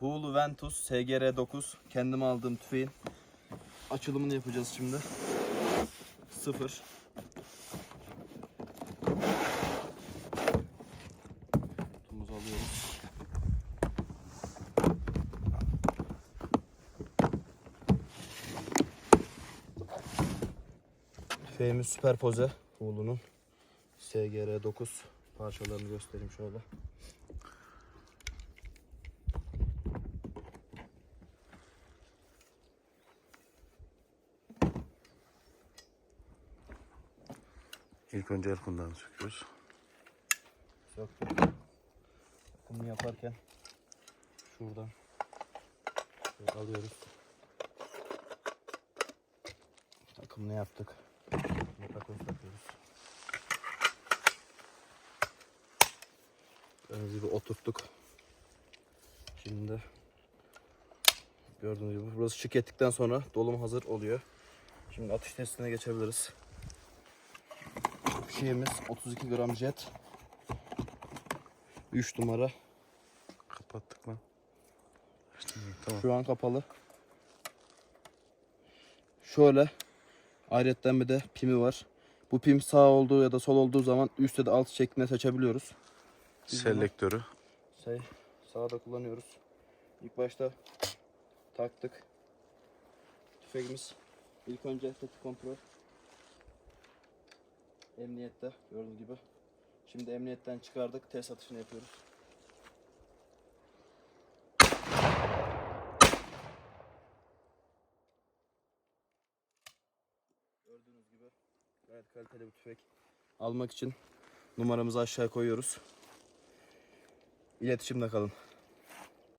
Hulu Ventus SGR9 kendim aldığım tüfeğin açılımını yapacağız şimdi. Sıfır. Kutumuzu alıyoruz. Tüfeğimiz süperpoze Hulu'nun SGR9 parçalarını göstereyim şöyle. İlk önce el kundan söküyoruz. Söktük. Bunu yaparken şuradan şöyle alıyoruz. Takımını yaptık. Şimdi takoz takıyoruz. Gördüğünüz gibi oturttuk. Şimdi gördüğünüz gibi burası şık ettikten sonra dolum hazır oluyor. Şimdi atış testine geçebiliriz. Şeyimiz 32 gram jet. 3 numara. Kapattık? Açtım. Tamam. Şu an kapalı. Şöyle. Ayrıca bir de pimi var. Bu pim sağ olduğu ya da sol olduğu zaman üstte de alt şeklinde seçebiliyoruz. Biz Selektörü. Şey, sağda kullanıyoruz. İlk başta taktık. Tüfeğimiz ilk önce tetik kontrol. Emniyette gördüğünüz gibi. Şimdi emniyetten çıkardık. Test atışını yapıyoruz. Gördüğünüz gibi gayet kaliteli bir tüfek. Almak için numaramızı aşağı koyuyoruz. İletişimde kalın.